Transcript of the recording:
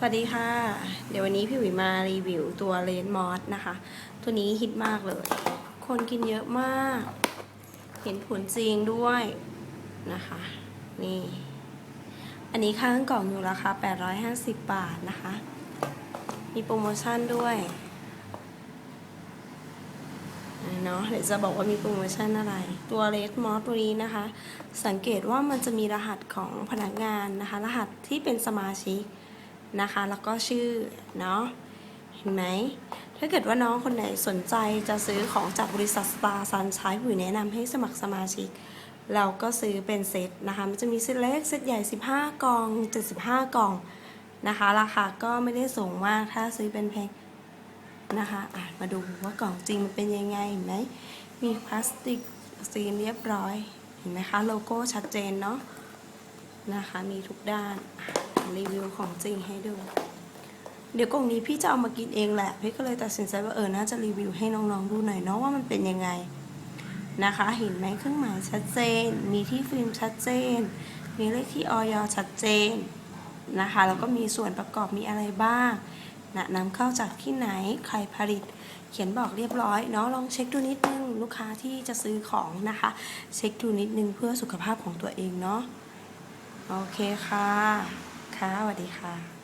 สวัสดีค่ะ เดี๋ยววันนี้พี่หวิมารีวิวตัวเลนมอสนะคะ ตัวนี้ฮิตมากเลย คนกินเยอะมาก เห็นผลจริงด้วยนะคะ นี่ อันนี้ค่างกล่องอยู่ราคา 850 บาทนะคะ มีโปรโมชั่นด้วยเนาะเดี๋ยวจะบอกว่ามีโปรโมชั่นอะไร ตัวเลดมอสตัวนี้นะคะ สังเกตว่ามันจะมีรหัสของพนักงานนะคะ รหัสที่เป็นสมาชิก นะคะ แล้วก็ชื่อเนาะเห็นไหมถ้าเกิดว่าน้องคนไหนสนใจจะซื้อของจากบริษัท Star Sun ใช้ผู้แนะนำให้สมัครสมาชิก เราก็ซื้อเป็นเซตนะคะ มันจะมีเซตเล็กเซตใหญ่ 15 กล่อง 75 กล่องนะคะ ราคาก็ไม่ได้สูงมากถ้าซื้อเป็นแพงนะคะอะมาดูว่ากล่องจริงมันเป็นยังไงเห็นไหมมีพลาสติกซีนเรียบร้อยเห็นไหมคะ โลโก้ชัดเจนเนาะนะคะ มีทุกด้าน รีวิวของจริงให้ดู เดี๋ยวกล่องนี้พี่จะเอามากินเองแหละ พี่ก็เลยตัดสินใจว่าเออน่าจะรีวิวให้น้องๆดูหน่อยเนาะว่ามันเป็นยังไงนะคะ เห็นไหมเครื่องหมายชัดเจน มีที่ฟิล์มชัดเจน มีเลขที่ออยชัดเจนนะคะแล้วก็มีส่วนประกอบมีอะไรบ้างนะนำเข้าจากที่ไหนใครผลิต เขียนบอกเรียบร้อยเนาะลองเช็คดูนิดนึงลูกค้าที่จะซื้อของนะคะ เช็คดูนิดนึงเพื่อสุขภาพของตัวเองเนาะโอเคค่ะะคะสวัสดีค่ะ